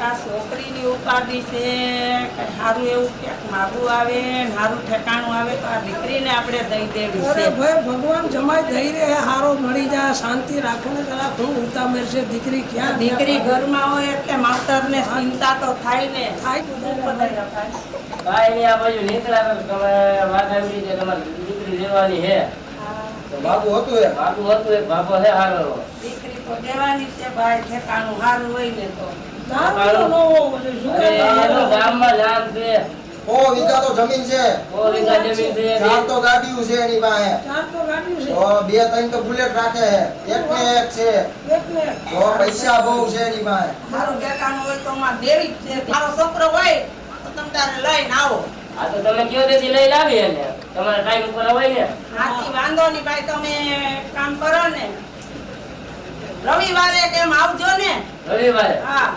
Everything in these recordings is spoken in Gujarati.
આ છોકરીની ઉપાધિ છે કે સારું એવું ક્યાંક માગું આવે સારું ઠેકાણું આવે તો આ દીકરીને આપણે દઈ દેવી અરે ભાઈ ભગવાન જમાય દઈ રહે હારો મળી જાય શાંતિ રાખો ને જરા ઘણું ઉતામેર છે દીકરી ક્યાં દીકરી ઘરમાં હોય એટલે માવતરને ચિંતા તો થાય ને. થાય ભાઈ ની આ બાજુ નીકળ્યા તો તમે વાત આવી છે તમારી દીકરી લેવાની છે બાબુ હતું એ? બાબુ હતું એ? બાબો હે હારો? દીકરી તો દેવાની છે ભાઈ ઠેકાણું હારું હોય ને તો. ન સો વીઘા ને ને આવો તો તમે કયો તેથી લઈ લાવી એને તમારે ટાઈમ ઉપર હોય ને હાથી વાંધો નહીં ભાઈ તમે કામ કરો ને રવિવારે કેમ આવજો ને રવિવારે હા.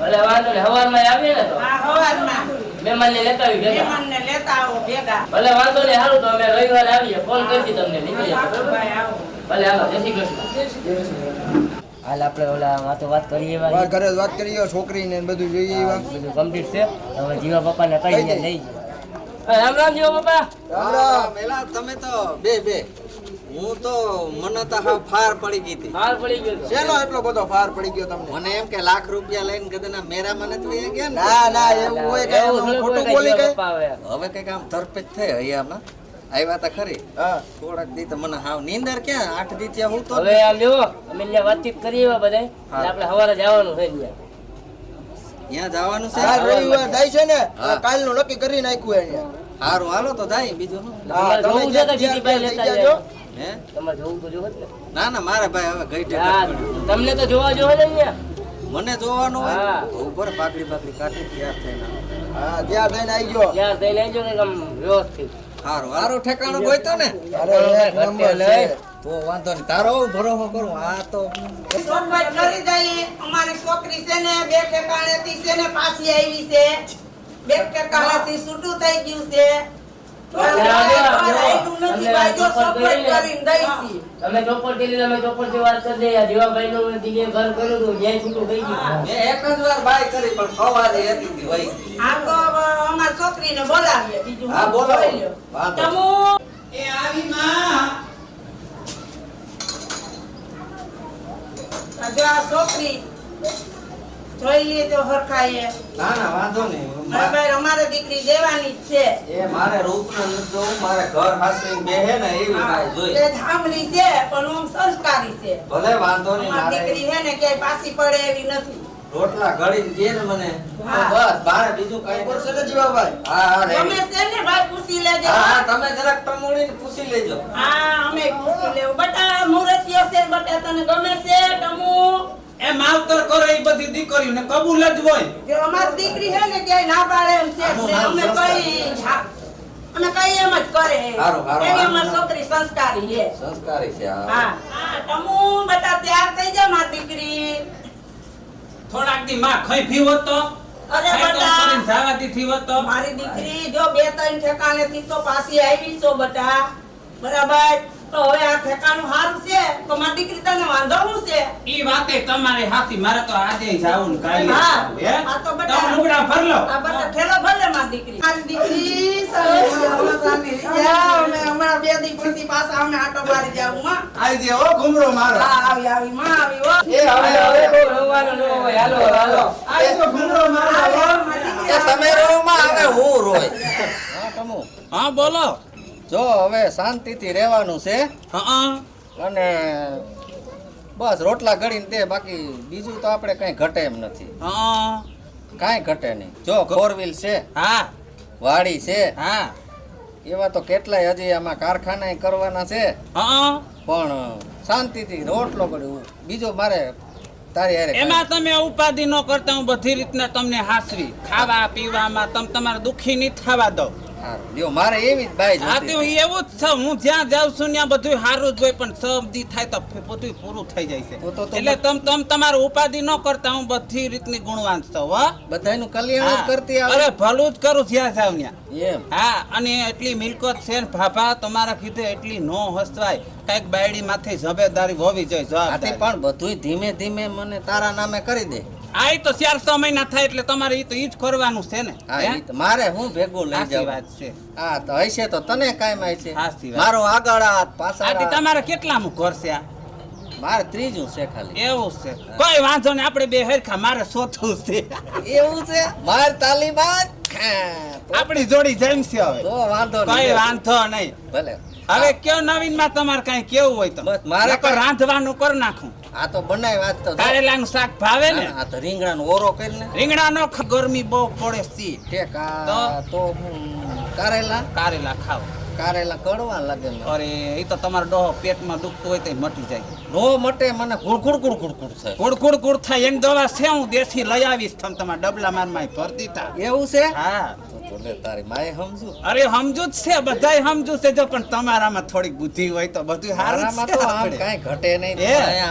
ભલે વાંધો નહીં હવારમાં આવીએ ને તો. હા સવારમાં મહેમાન ને લેતા આવી ભેગા. મહેમાનને લેતા આવો ભેગા. ભલે વાંધો નહીં સારું તો અમે રવિવારે આવીએ. ફોન કરતી તમને નીકળી જાવ પાકું ભાઈ આવો. ભલે હાલો જય શ્રી કૃષ્ણ. હાલ આપણે ઓલા વાતો વાત કરીએ વાત. ઘરે વાત કરીએ છોકરી ને બધું જોઈએ બધું કમ્પ્લીટ છે. હવે જીવા પપ્પાને ને કઈ. લઈ જાય. રામ રામ જીવા પપ્પા. રામ રામ. પેલા તમે તો બે બે. હું તો મને તો હા ફાર પડી ગઈ હતી. ફાર પડી ગયો. શેનો એટલો બધો ફાર પડી ગયો તમને? મને એમ કે લાખ રૂપિયા લઈને કદે ના મેરા મને તો એ ગયા ના ના એવું હોય કે ખોટું બોલી આવે. હવે કંઈક આમ ધરપેચ થઈ હૈયામાં આવ્યા તા ખરી. થોડાક દી તો મને હાવ નીંદર ક્યાં? આઠ દી ત્યાં હું તો હવે આ લ્યો અમે લ્યા વાતચીત કરીએ એવા બધાય. આપણે હવારે જવાનું છે ત્યાં. ત્યાં જવાનું છે? રવિવાર જાય છે ને કાલ કાલનું નક્કી કરી નાખ્યું અહીંયા સારું હાલો તો જાય બીજું હા તમે જોવું છે કે જ્યાં- લેતા જાજો. હે? તમારે જોવું તો જોવો ને. ના ના મારા ભાઈ હવે ગઈ તમને તો જોવા જોવે ને અહીંયા. મને જોવાનું હોય? તો ઉપર પાકડી પાકડી કાઢી તૈયાર થઈને હા ત્યાં થઈને આવી ગયો. ત્યાં થઈને આવજો કે આમ વ્યવસ્થિત. હારું હારું ઠેકાણું ગોઈતો ને? અરે એક નંબર છે. તો વાંધો નહીં. તારો ભરોસો કરું. આ તો સોનભાઈ કરી જઈ અમારી છોકરી છે ને બે ઠેકાણેથી છે ને પાછી આવી છે. બે ઠેકાણેથી છૂટું થઈ ગયું છે. તમે ચોપડથી અમે ચોપડથી વાત કરી દઈએ. જીવાભાઈ નું જે ઘર કર્યું હતું જ્યાં છૂટું થઈ ગયું. મેં એક જ વાર બાય કરી પણ ફવાદી હતી તી વહી આ તો હવે છોકરી ને બોલાવીએ બીજું હા, હું બોલાવો. જોઈ લ્યો. વાંધો તમુ. એ આવી માં. આ છોકરી જોઈ લેજો હરખાએ ના ના વાંધો નહીં. ભાઈ અમારે દીકરી દેવાની જ છે. એ મારે રૂપ જોવું મારે ઘર હાસરી બેહે ને એવી મારે જોઈ. એ ધામણી છે પણ ઓમ સંસ્કારી છે. ભલે વાંધો નહીં મારે દીકરી હે ને ક્યાંય પાછી પડે એવી નથી. રોટલા ગળી દે ને મને. બસ બારે બીજું કઈ છે ને જીવાભાઈ? હા હા ગમે રેડી. છે ભાઈ પૂછી લેજો. હા હા તમે જરાક ટમોડીને પૂછી લેજો. હા અમે પૂછી લેવું. બટા મુરતિયો છે બટા તને ગમે છે ટમુ? એ માવતર કરો એ બધી દીકરીઓને કબૂલ જ હોય. જો અમારી દીકરી છે ને કે ના પાડે એમ છે અમે કઈ અમે કઈ એમ જ કરે હારો હારો હારું. છોકરી સંસ્કારી છે. સંસ્કારી છે હા. હા. હા ટમુ તૈયાર થઈ જા મારી દીકરી. થોડાક દી માં ખઈ ફી હોત તો અરે બટા. કરીને જાવા દીધી હોત. તો મારી દીકરી જો બે ત્રણ ઠેકાણે થી તો પાછી આવી છો બટા બરાબર? તો હવે આ ઠેકાણું સારું છે? તો મારી દીકરી તને વાંધો શું છે? ઈ વાતે તમારે હાથી મારે તો આજે જાવું કાલે હા. આ તો બધા- તમે લુગડા ભર લો. આ બધા ઠેલો ભલે મારી દીકરી. મારી દીકરી સામે જાઓ ને હમણાં બે દી પાછા અમે આટો મારી જાવું માં આવી જે હો ઘુમરો મારો. હા આવી આવી માં આવી હો. એ હવે હવે હવે રોવાનું ન હોય. હાલો હાલો. આવી તો ઘુમરો મારો આવી, હો. મારી દીકરી એ તમે રહો માં હવે હું રોય. હા બોલો. જો હવે શાંતિથી રહેવાનું છે. હા અને બસ રોટલા ઘડીને તે બાકી બીજું તો આપણે કઈ ઘટે એમ નથી. હા કાંઈ ઘટે નહીં. જો ફોર વ્હીલ છે. હા. વાડી છે. હા. એવા તો કેટલાય હજી આમાં કારખાના કરવાના છે. હા પણ શાંતિથી રોટલો કર્યો બીજો મારે તારી એમાં તમે ઉપાધિ ન કરતા હું બધી રીતના તમને હાસરી. ખાવા પીવામાં તમે તમારે દુખી નહીં થવા દો હારું, મારે એવી જ બાઈ હા તો એવું જ છે. હું જ્યાં જાઉં છું ત્યાં બધું સારું જ હોય પણ સબદી થાય તો બધું પૂરું થઈ જાય છે. એટલે તમ તમ તમારું ઉપાધિ ન કરતા હું બધી રીતની ગુણવાન છું હો. બધાનું કલ્યાણ કરતી અરે ભલું જ કરું જ્યાં જાઉં ત્યાં. હા અને એટલી મિલકત છે ને ભાભા તમારા કીધે એટલી નો હસવાય. કંઈક બાયડી માંથી જવાબદારી હોવી જોઈએ પણ બધુંય ધીમે ધીમે મને તારા નામે કરી દે. આ ઈ તો ચાર છ મહિના થાય એટલે તમારે ઈ તો ઈ જ કરવાનું છે ને. હા હે? ઈ તો મારે હું ભેગું લઈ સાચી જાવ વાત છે. હા તો હશે તો તને કાંઈ માં સાચી વાત. મારો આગળ હાથ આથી. તમારે કેટલામું ઘર છે આ? મારે ત્રીજું છે ખાલી. એવું છે. કોઈ વાંધો નહીં આપણે બે હરખા મારે સોથું છે. એવું છે? માર તાલીબાન હા, તો- આપણી જોડી જમશે હવે. તો વાંધો કોઈ નહીં વાંધો નહીં. ભલે. હવે કયો નવીનમાં તમારે કઈ કેવું હોય તો? બસ મારે નકર કાંઈ- રાંધવાનું કરી નાખું. આ તો બનાય વાત તો કારેલાનું શાક ભાવે ને? આ તો રીંગણાનો ઓરો કરી ને રીંગણાનો ગરમી બહુ પડે સી ઠેક આ તો? તો કારેલા. કારેલા ખાવ. કારેલા કડવા લાગે અરે એ તો તમારો ડોહો પેટમાં દુખતું હોય તો મટી જાય. નો મટે મને કુડકુડ કુડકુડ કુડ થાય. કુડકુડ કુડ થાય. એમ દવા છે હું દેશી લઈ આવીશ. તમે તમારા ડબલા મારમાં ભરતી દીધા. એવું છે? હા. તો તારી માએ સમજુ અરે સમજુ જ છે બધાય સમજુ છે. જો પણ તમારામાં થોડીક બુદ્ધિ હોય તો બધું સારું મારામાં જ તો આમ. કાંઈ ઘટે નહીં.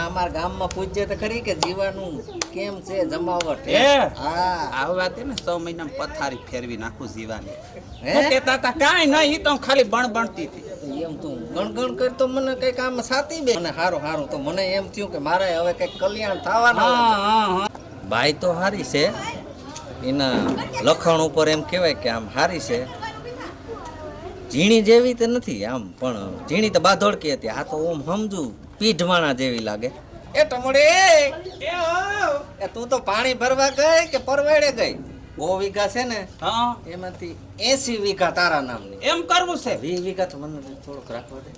અમાર ગામમાં પૂછજે તો ખરી કે જીવાનું કેમ છે જમાવટ? હે. હા. આ વાત ને 6 મહિનામાં પથારી ફેરવી નાખું જીવાની. હે? કેતા તા કાઈ નહીં ઈ તો ખાલી બણ બણતી હતી. એમ તું ગણગણ કર તો મને કઈ કામ સાતી બે. મને હારું હારું તો મને એમ થયું કે મારે હવે કઈ કલ્યાણ થવાનું હા હા હા. બાઈ તો હારી છે. એના લખાણ ઉપર એમ કહેવાય કે આમ હારી છે. ઝીણી જેવી તો નથી આમ પણ ઝીણી તો બાધોડકી હતી. આ તો ઓમ સમજુ પીઢવાણા જેવી લાગે. એ ટમડી! એ તું તો પાણી ભરવા ગઈ કે પરવાડે ગઈ? બહુ વીઘા છે ને હા. એમાંથી એસી વીઘા તારા નામની. એમ કરવું છે? વી વીઘા તો મને થોડુંક રાખવા દે.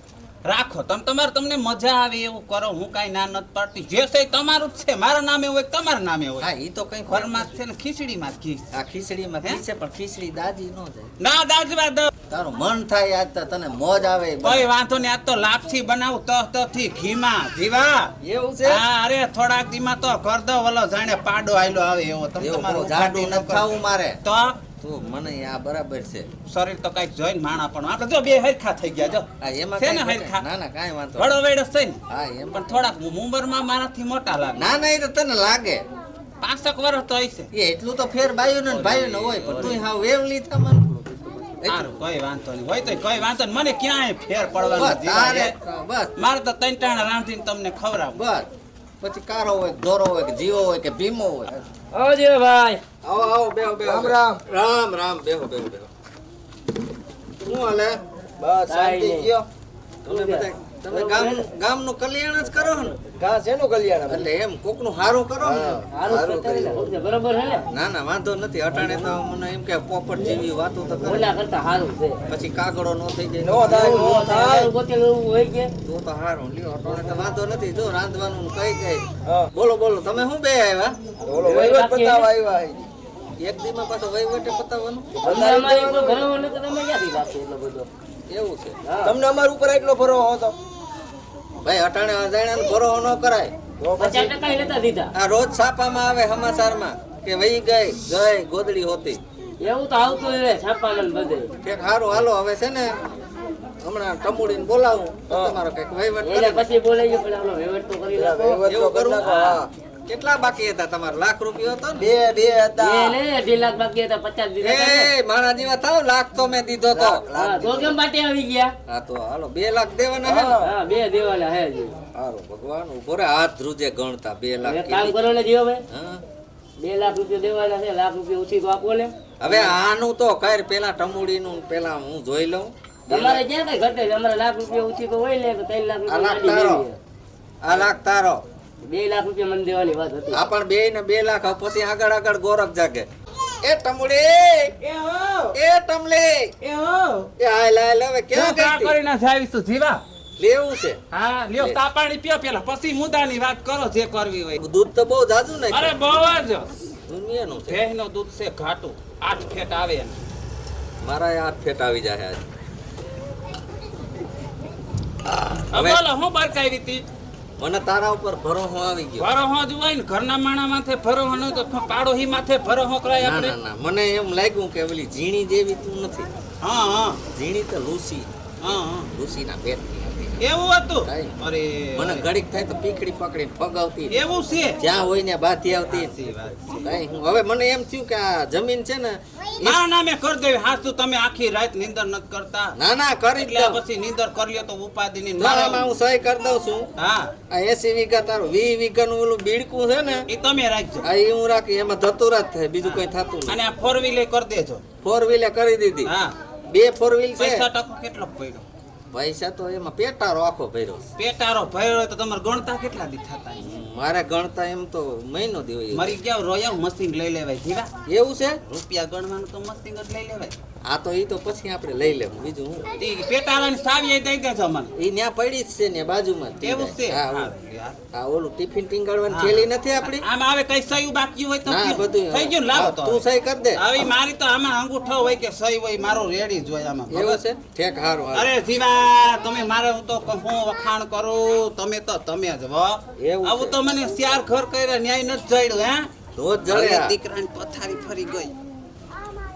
રાખો તમે તમારે તમને મજા આવે એવું કરો હું કાંઈ ના નથી પાડતી. જે છે તમારું જ છે મારા નામે હોય તમારા નામે હોય. હા એ તો કઈ ઘરમાં છે ને ખીચડીમાં જ ઘી. આ ખીચડીમાં ઘી છે પણ ખીચડી દાજી નો જાય. ના દાજવા દો તારું મન થાય આજ તો તને મોજ આવે ભાઈ વાંધો નહીં આજ તો લાપસી બનાવું તહ તહથી ઘીમાં જીવા. એવું છે? હા અરે થોડાક દીમાં તો કર દો વલો જાણે પાડો આયલો આવે એવો. તમે તમારું જાડું ન ખાવું મારે. તો તું મને આ બરાબર છે. શરીર તો કંઈક જોઈને માણા પણ આપણે જો બે હરખા થઈ ગયા જો. આ એમાં છે ને હરખા? ના ના કાંઈ વાંધો વડો વેડસ થઈ ને હા એમ પણ થોડાક ઉંમરમાં મારાથી મોટા લાગે. ના ના એ તો તને લાગે. પાંચક વર્ષ તો હશે. એ એટલું તો ફેર બાયું ને ભાઈઓ ને હોય પણ તું હાવ વેવલી થા સારું કોઈ વાંધો નહીં. હોય તો કોઈ વાંધો નહીં. મને ક્યાંય ફેર પડવાનો બસ મારે તો ત્રણ ટાણા રાંધીને તમને ખવડાવું. બસ. પછી કારો હોય કે દોરો હોય કે જીવો હોય કે ભીમો હોય. આવજો ભાઈ. આવો આવો બેહો બેહો. રામ રામ. રામ રામ બેહો બેહો બેહો. શું હાલે? બસ શાંતિ કયો? તમે બધા તમે ગામ ગામનું કલ્યાણ જ કરો ને? ઘા શેનું કલ્યાણ એટલે એમ કોકનું હારું કરો ને? હારું. રહેજો. બરોબર હે ના? ના વાંધો નથી. અટાણે તો મને એમ કે પોપટ જેવી વાતો તો કરે. ઓલા કરતા સારું છે. પછી કાગડો નો થઈ નો થાય નો થાય. ગોતેલું એવું હોય કે? તો તો હારું. લ્યો અટાણે તો વાંધો નથી. જો રાંધવાનું કઈ કઈ. બોલો બોલો. તમે શું બે આવ્યા? બોલો વહીવટ પતાવવા આવ્યા એક દીમાં પાછો વહીવટે પતાવવાનું? તમને અમારી ઉપર ભરોસો નથી તો તમે ક્યાંથી રાખશો એટલો બધો? એવું છે. તમને અમાર ઉપર એટલો ભરો હતો ભાઈ અટાણે અજાણ્યાને ભરો ન કરાય. પચાસ ટકા ય દીધા. આ રોજ છાપામાં આવે સમાચારમાં કે વહી ગઈ ગઈ ગોદડી હોતી. એવું તો આવતું રહે છાપામાં બધે. કે હારું હાલો હવે છે ને હમણાં ટમુડીને બોલાવું. તમારો કંઈક વહીવટ પછી બોલાવી પણ વહીવટ તો કરી એવું કરી? કરવું? હા. કેટલા બાકી હતા? તમારે લાખ રૂપિયો હતો બે બે હતા. એ ને અઢી લાખ બાકી હતા પચાસ દીધા એ મારા જેવા થાવ લાખ તો મેં દીધો તો. તો કેમ આવી ગયા? હા તો હાલો બે લાખ દેવાના હે ને? હા. હા બે દેવાના હે હજી. ભગવાન. ઊભો રે હાથ ધ્રુજે ગણતા બે લાખ કામ કરો ને જીવો ભાઈ. હા. બે લાખ રૂપિયા દેવાના છે લાખ રૂપિયા ઉઠી તો આપો લે. હવે આનું તો કર પેલા ટમુડીનું પેલા હું જોઈ લઉં. તમારે લાખ. ક્યાં કઈ ઘટે? અમારે લાખ રૂપિયા ઉઠી તો હોય લે તો ત્રણ લાખ આ લાખ તારો. આ લાખ તારો. બે લાખ રૂપિયા મને દેવાની વાત હતી. આ પણ બે ને બે લાખ પછી આગળ આગળ ગોરખ જાગે. એ ટમુડી એ ટમલી એ હાલ હાલ હવે ક્યાં ગઈ તી? કરીને જાવીશું જીવા. લેવું છે. હા લ્યો તા પીઓ પેલા. પછી મુદ્દાની વાત કરો જે કરવી હોય. દૂધ તો બહુ જાજુ ને અરે બહુ જ. દુનિયાનું છે. ભેંસનો દૂધ છે ઘાટું. આઠ ફેટ આવે એનું. મારા હાથ ફેટ આવી જાય આજ. હવે હવે- બોલો હું બરકાવી હતી? મને તારા ઉપર ભરોહો આવી ગયો. ભરોહો જ હોય ને ઘરના માણા માથે ભરોહો ન તો પાડોહી માથે ભરોહો કરાય આપણે. ના ના. મને એમ લાગ્યું કે ઓલી ઝીણી જેવી તું નથી. હા હા. ઝીણી તો લુસી. હા હા. લુસીના ભેદ એવું હતું. અરે. મને ઘડીક થાય તો પીખડી પકડી ફગાવતી એવું છે? જ્યાં હોય ને બાથી આવતી કઈ. હવે મને એમ થયું કે આ જમીન છે ને ના ના નામે કરી દેવી. હાસુ તમે આખી રાત નીંદર નથી કરતા. ના ના કરી એટલે પછી નીંદર કરી લ્યો તો ઉપાધિ ની ના, આમાં હું સહી કરી દઉં છું. હા. આ એસી વીઘા તારું વી વીઘાનું ઓલું બીડકું છે ને એ તમે રાખજો. આ એ હું રાખી એમાં ધતુરા જ થાય બીજું કઈ થતું અને આ ફોર વ્હીલે કરી દેજો. ફોર વ્હીલે કરી દીધી. હા. બે ફોર વ્હીલ છે. પૈસા ટકો કેટલો પડ્યો? પૈસા તો એમાં પેટારો આખો ભર્યો પેટારો ભર્યો તો તમારે ગણતા કેટલા દી થતા? મારે ગણતા એમ તો મહિનો દિવસ મરી ગયા રોયા મશીન લઈ લેવાય જીવા? એવું છે? રૂપિયા ગણવાનું તો મશીન જ લઈ લેવાય. આ તો ઈ તો પછી આપણે લઈ લેવું. બીજું હું? ઈ પેટારાની સાવી દઈ દેજો મને ઈ ન્યા પડી જ છે ને બાજુમાં એવું છે? હા. આ ઓલું ટિફિન ટીંગાડવાની થેલી નથી આપણી? આમ આવે કઈ સહી બાકી હોય તો બધું થઈ ગયું લાવ તો સહી કર દે. આવી મારી તો આમાં અંગૂઠો હોય કે સહી હોય મારો રેડી જ હોય આમાં એવું છે? ઠેક હારું. અરે જીવા તમે મારે હું તો હું વખાણ કરું તમે તો તમે જ એવું આવું તો મને શિયાર ઘર કર્યા ન્યાય નથી જડ્યું હે? રોજ જડે હવે દીકરાની પથારી ફરી ગઈ.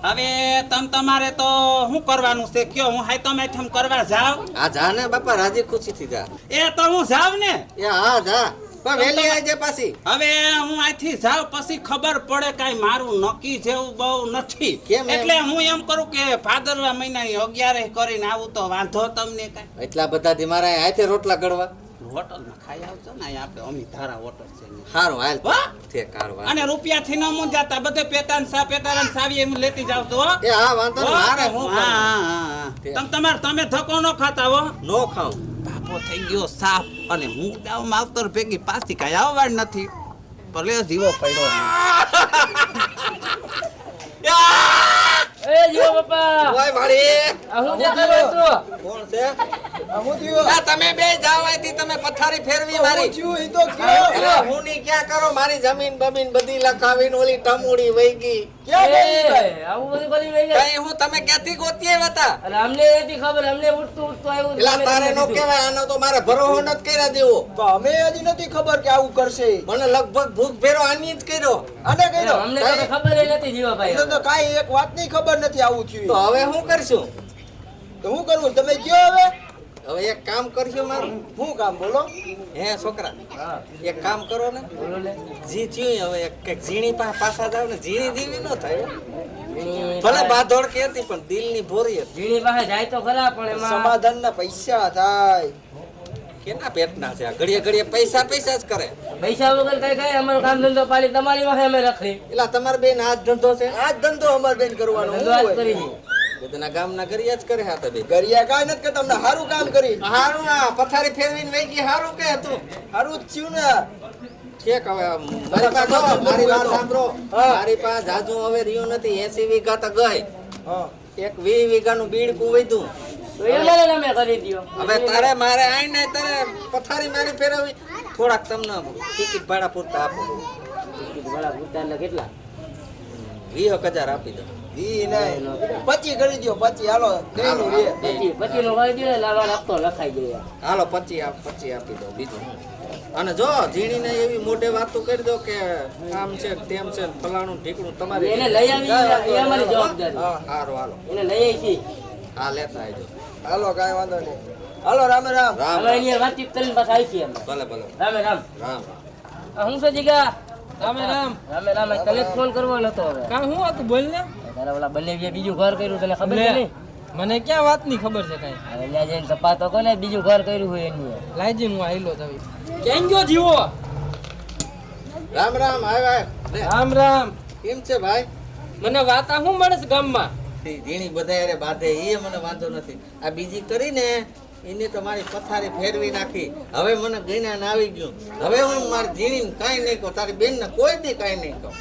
હવે તમ તમારે તો શું કરવાનું છે? કયો હું હાઈ તમે ઠમ કરવા જાવ? આ જા ને બાપા રાજી ખુશી થી જા. એ તો હું જાવ ને? એ હા જા. પણ વેલી આજે પાછી. હવે હું આથી જાવ પછી ખબર પડે કાંઈ મારું નક્કી જેવું બહુ નથી. એટલે હું એમ કરું કે ભાદરવા મહિનાની અગિયારે કરીને આવું તો વાંધો તમને કાંઈ. એટલા બધાથી મારા હાથે રોટલા ગળવા. હોટલમાં ખાઈ આવજો ને અહીંયા આપણે અમી ધારા હોટલ છે સારું હારું હાલ! હારું. અને રૂપિયાથી ન મૂંઝાતા બધે પેટાન સા પેટાન સાવી એમ લેતી જાવ તો હો. એ હા વાંધો નહીં મારે હું હા, હા. તમ તમારે તમે ધક્કો ન ખાતા હો? નો ખાવ બાપો થઈ ગયો સાફ અને હું દાવ માવતર ભેગી પાછી કાંઈ આવવા નથી. ભલે જીવો પડ્યો એ જીવો બાપા ઓય આ હું જે કોણ છે? તમે બે જાવ અહીંથી તમે પથારી ફેરવી મારી. થયું તો કયો? હું ની ક્યાં કરો? મારી જમીન બમીન બધી લખાવીને ઓલી ટમુડી વહી ગઈ. હું તમે ક્યાંથી ગોતી હતા અમને નથી ખબર અમને ઉઠતું ઉઠતું આવ્યું એલા તારે નો કહેવાય આનો તો મારે ભરોહો નથી કર્યા દેવો તો અમે હજી નથી ખબર કે આવું કરશે. મને લગભગ ભૂખ ભેરો આની જ કર્યો. અને કર્યો? અમને તો કઈ ખબર ય નથી જીવાભાઈ તો કાંઈ એક વાતની ખબર નથી આવું તો થયું હવે શું કરશું? તો હું કરવું તમે કયો હવે? હવે એક કામ કરજો મારું. શું કામ બોલો? હે છોકરા. એક કામ કરો ને. જી થયું હવે. એક ઝીણી પાછા જાવ ને. ઝીણી દીવી ન થાય. ભલે બાધોડ કે હતી પણ દિલની ભોરી હતી. ઝીણી પાસે જાય તો ખરા પણ એમાં સમાધાનના પૈસા થાય. કેના પેટના છે? ઘડીએ ઘડીએ પૈસા પૈસા જ કરે. પૈસા વગર કઈ કઈ અમારો કામ ધંધો પાડી તમારી પાસે અમે રખડી. એટલે તમારે બેન આજ ધંધો છે? આજ ધંધો અમારે બેન કરવાનો. ધંધો કરી બધાના ગામના ઘરિયા જ કરે હા તો બે. ગરિયા કાંઈ નથી કરતા અમને સારું કામ કરી. હારું આ પથારી ફેરવીને વહી ગઈ હારું કે હતું. સારું જ થયું ને. ઠીક હવે મારી પાસે મારી વાત સાંભળો. મારી પાસે જાજુ હવે રહ્યું નથી એસી વીઘા તો ગઈ. હા. એક વી વીઘાનું કરી દ્યો. હવે તારે મારે આઈને તારે પથારી મારી ફેરવી થોડાક તમને ટિકિટ ભાડા પૂરતા આપો. ભૂતાનના કેટલા? વીસ હજાર આપી દો. ઈ નહીં પચી કરી દ્યો પચી. હાલો દેનું રે. પછી પછી નો કરી દ્યો ને આપતો લખાઈ ગયો હાલો પચી આપ પચી આપી દો બીજું અને જો ઝીણીને એવી મોઢે વાતો કરી દો કે આમ છે તેમ છે ફલાણું ઢીકણું તમારે એને લઈ આવી એ અમારી જવાબદારી. હા. હાલો. એને લઈ આવી હા લેતા આવજો. હાલો કાંઈ વાંધો નહીં. હાલો રામે રામ. રામ એની વાતચીત કરીને પાછા આવી છીએ ભલે ભલે. રામે રામ. રામ. હું છે જીગા? રામે રામ. રામે રામ તને ફોન કરવો હતો હવે. કા હું હતું? બોલ ને. તારા ઓલા બીજું ઘર કર્યું તને ખબર છે નહીં મને ક્યાં વાતની ખબર છે કઈ? હવે ત્યાં જઈને તપાસ તો કોને? બીજું ઘર કર્યું હોય એની. લાઈજી હું આઈલો તવી કેમ ગયો જીવો? રામ રામ આવ્યા રામ રામ. કેમ છે ભાઈ? મને વાતા હું મળે છે ગામમાં? તે ઝીણી બધા અરે બાંધે એ મને વાંધો નથી. આ બીજી કરીને એને તો મારી પથારી ફેરવી નાખી. હવે મને જ્ઞાન આવી ગયું. હવે હું મારી ઝીણીને કાંઈ નહીં કહું. તારી બેનને કોઈ દી કાંઈ નહીં કહું.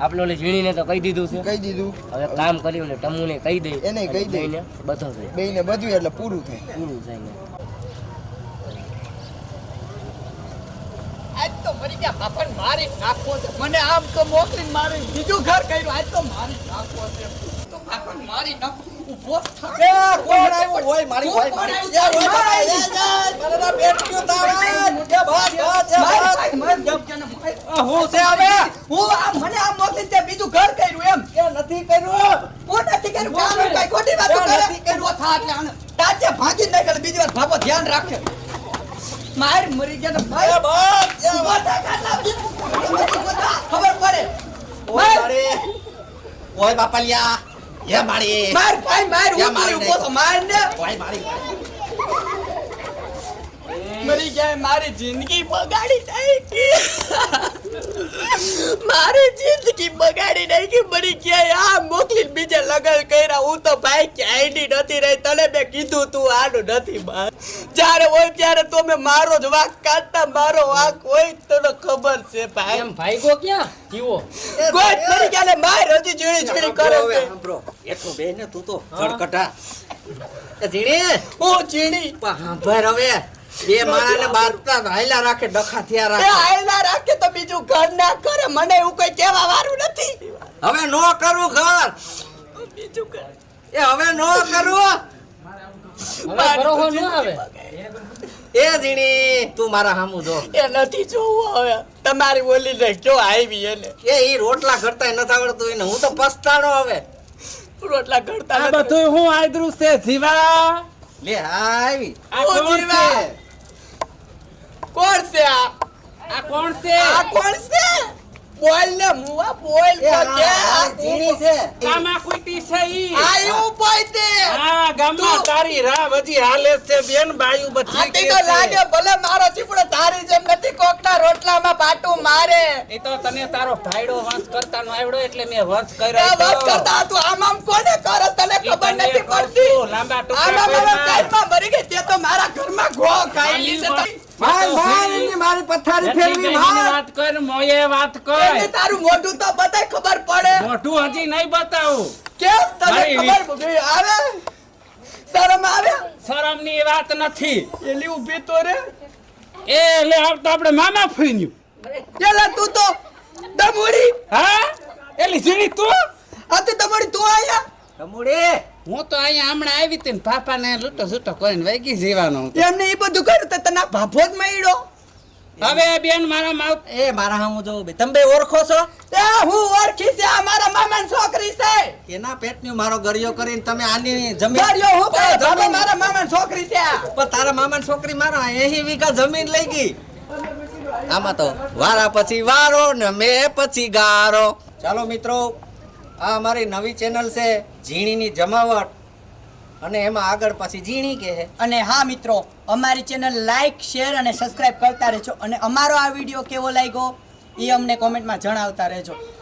આપણે ઓલે ઝીણીને તો કહી દીધું છે. કહી દીધું. હવે કામ કરી ને ટમુને કહી દઈ એને કહી દે. દઈને બધો થઈ ને બધું એટલે પૂરું થાય. પૂરું થાય ને. આજ તો મરી ગયા બાપણ મારી નાખવો છે. મને આમ તો મોકલીને મારી બીજું ઘર કર્યું. આજ તો મારી નાખવો છે. તો બાપણ મારી નાખવો બીજું ઘર કર્યું એમ. કે નથી કર્યું. હું નથી કર્યું? ખોટી વાતો નથી કર્યું. ઊભો થા એટલે આને તાજે ભાગી નાખે બીજી વાર ભાગો ધ્યાન રાખે. માર મરી ગયા ભાઈ. ખબર પડે. ઓય બાપા મારી એ મારી. માર ભાઈ માર ઉપર ઊભો તો માર ને. ઓય મારી. મરી ગયા મારી જિંદગી બગાડી નાખી. મારી જિંદગી બગાડી નાખી મરી ક્યાંય આ મોકલી બીજા લગન કર્યા હું તો ભાઈ ક્યાંયની નથી રહી. તને મેં કીધું તું આનું નથી બાર જ્યારે હોય ત્યારે તો મેં મારો જ વાંક કાઢતા મારો વાંક હોય તને ખબર છે ભાઈ. એમ ભાઈગો ક્યાં? જીવો કોઈ મરી ગયા માર હજી જીણી જીણી કરે છે. એટલો બે ને તું તો ધડકટા જીણી હું ઝીણી. હા ભાઈ હવે. બે માણાને બાંધતા હાયલા રાખે ડખા થયા રાખે. આયલા બીજું ઘર ના કરે મને એવું કઈ કહેવા વાળું નથી. હવે નો કરું ઘર. બીજું કર. એ હવે નો આવે. એ ઝીણી તું મારા સામું જો. એ નથી જોવું હવે. તમારી બોલી ને કયો આવી એને. એ ઈ રોટલા કરતા નથી આવડતું એને. હું તો પસ્તાણો હવે. રોટલા ઘડતા આ બધું હું આદરું છે જીવા. લે આવી. આ કોણ છે કોણ છે આ? કોણ છે? આ કોણ છે? બોલ ને મુવા બોલ કે હા, આ ઝીણી છે. કામા કુટી છે ઈ. આયું બોય તે. આ ગામમાં તારી રાહ વજી હાલે છે બેન બાયુ બચી કે તો લાગે ભલે મારો ચીપડો તારી જેમ નથી કોકના રોટલામાં પાટું મારે. એ તો તને તારો ભાઈડો વંશ કરતા નો આવડો એટલે મેં વંશ કર્યો વાત કરતા તું આમ આમ કોને કરે તને ખબર નથી પડતી? લાંબા ટુકડા આમાં. કાનમાં મરી ગઈ. તે તો મારા ઘરમાં ઘો ખાઈ છે ભાઈ ભાઈ મારી પથારી ફેરવી માર. વાત કર મોયે વાત એને તારું મોઢું તો બધાય ખબર પડે. મોઢું હજી નહીં બતાવું. કેમ તને ખબર પડે? આવે? શરમ આવે? શરમની વાત નથી. એલી ઊભી તો રે. એ લે આવ તો આપણે મામા ફઈન્યું એલા તું તો દમુડી હા? એલી ઝીણી તું? આ તે દમુડી તું આયા દમુડી હું તો અહીંયા હમણાં આવી હતી ને પાપાને લૂટો સૂટો કરીને વૈગી જીવાનો એમને એ બધું કર્યું તો તને ભાભો જ મળ્યો? હવે બેન મારા માવ એ મારા હામું જો બે. તમે બે ઓળખો છો? એ હું ઓળખી છે આ મારા મામાની છોકરી છે. એના પેટનું મારો ગરિયો કરીને તમે આની જમીન ગરિયો હું પણ મારા મામાની છોકરી છે આ. પણ તારા મામાની છોકરી મારો એહી વીઘા જમીન લઈ ગઈ. આમાં તો વારા પછી વારો ને મેં પછી ગારો. ચાલો મિત્રો આ અમારી નવી ચેનલ છે ઝીણીની જમાવટ. અને એમાં આગળ પાછી ઝીણી કે અને હા મિત્રો, અમારી ચેનલ લાઈક શેર અને સબસ્ક્રાઇબ કરતા રહેજો. અને અમારો આ વીડિયો કેવો લાગ્યો, એ અમને કોમેન્ટમાં જણાવતા રહેજો.